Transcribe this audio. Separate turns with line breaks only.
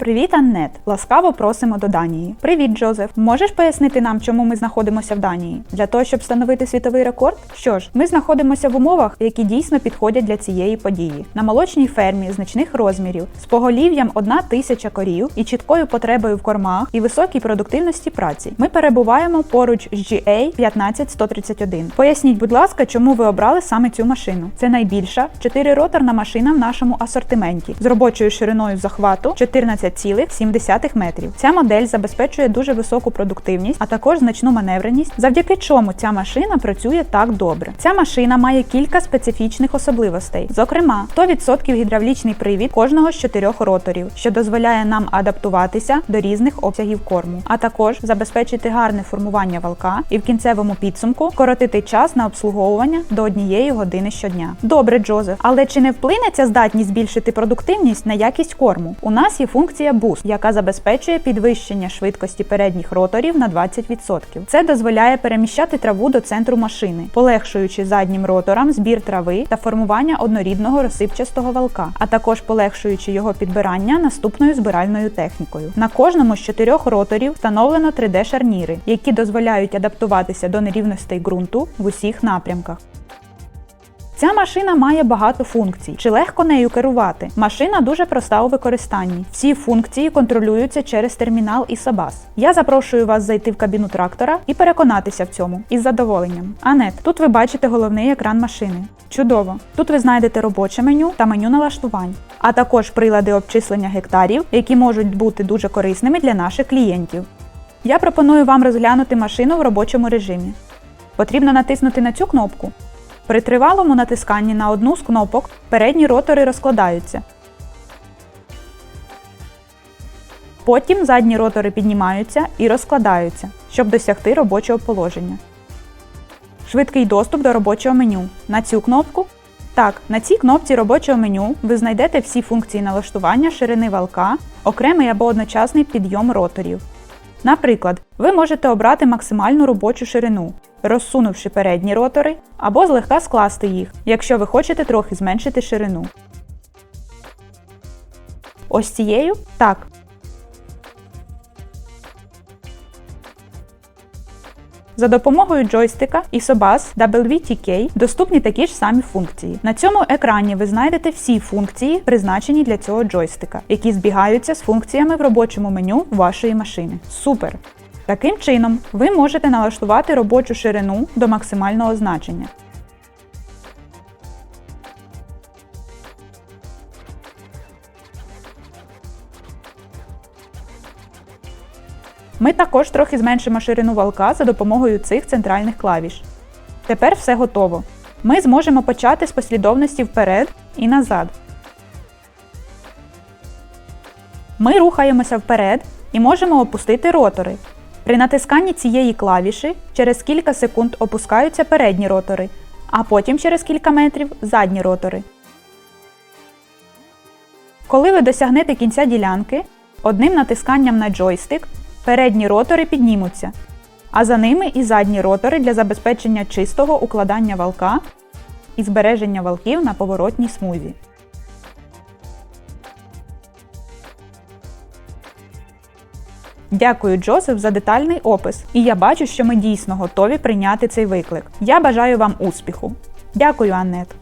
Привіт, Аннет! Ласкаво просимо до Данії. Привіт, Джозеф. Можеш пояснити нам, чому ми знаходимося в Данії? Для того, щоб встановити світовий рекорд? Що ж, ми знаходимося в умовах, які дійсно підходять для цієї події. На молочній фермі значних розмірів, з поголів'ям одна тисяча корів і чіткою потребою в кормах і високій продуктивності праці. Ми перебуваємо поруч з GA 15131. Поясніть, будь ласка, чому ви обрали саме цю машину? Це найбільша чотирироторна машина в нашому асортименті з робочою шириною захвату 14,7 метрів. Ця модель забезпечує дуже високу продуктивність, а також значну маневреність, завдяки чому ця машина працює так добре. Ця машина має кілька специфічних особливостей, зокрема, 100% гідравлічний привід кожного з чотирьох роторів, що дозволяє нам адаптуватися до різних обсягів корму, а також забезпечити гарне формування валка і в кінцевому підсумку коротити час на обслуговування до однієї години щодня. Добре, Джозеф, але чи не вплине ця здатність збільшити продуктивність на якість корму? У нас є функція Boost, яка забезпечує підвищення швидкості передніх роторів на 20%. Це дозволяє переміщати траву до центру машини, полегшуючи заднім роторам збір трави та формування однорідного розсипчастого валка, а також полегшуючи його підбирання наступною збиральною технікою. На кожному з чотирьох роторів встановлено 3D-шарніри, які дозволяють адаптуватися до нерівностей ґрунту в усіх напрямках. Ця машина має багато функцій. Чи легко нею керувати? Машина дуже проста у використанні. Всі функції контролюються через термінал і Сабас. Я запрошую вас зайти в кабіну трактора і переконатися в цьому із задоволенням. Анет, тут ви бачите головний екран машини. Чудово! Тут ви знайдете робоче меню та меню налаштувань, а також прилади обчислення гектарів, які можуть бути дуже корисними для наших клієнтів. Я пропоную вам розглянути машину в робочому режимі. Потрібно натиснути на цю кнопку. При тривалому натисканні на одну з кнопок передні ротори розкладаються. Потім задні ротори піднімаються і розкладаються, щоб досягти робочого положення. Швидкий доступ до робочого меню. На цю кнопку. Так, на цій кнопці робочого меню ви знайдете всі функції налаштування ширини валка, окремий або одночасний підйом роторів. Наприклад, ви можете обрати максимальну робочу ширину, розсунувши передні ротори, або злегка скласти їх, якщо ви хочете трохи зменшити ширину. Ось цією так. За допомогою джойстика і Sobas WTK доступні такі ж самі функції. На цьому екрані ви знайдете всі функції, призначені для цього джойстика, які збігаються з функціями в робочому меню вашої машини. Супер! Таким чином, ви можете налаштувати робочу ширину до максимального значення. Ми також трохи зменшимо ширину валка за допомогою цих центральних клавіш. Тепер все готово. Ми зможемо почати з послідовності вперед і назад. Ми рухаємося вперед і можемо опустити ротори. При натисканні цієї клавіші через кілька секунд опускаються передні ротори, а потім через кілька метрів задні ротори. Коли ви досягнете кінця ділянки, одним натисканням на джойстик передні ротори піднімуться, а за ними і задні ротори для забезпечення чистого укладання валка і збереження валків на поворотній смузі. Дякую, Джозеф, за детальний опис. І я бачу, що ми дійсно готові прийняти цей виклик. Я бажаю вам успіху. Дякую, Аннет.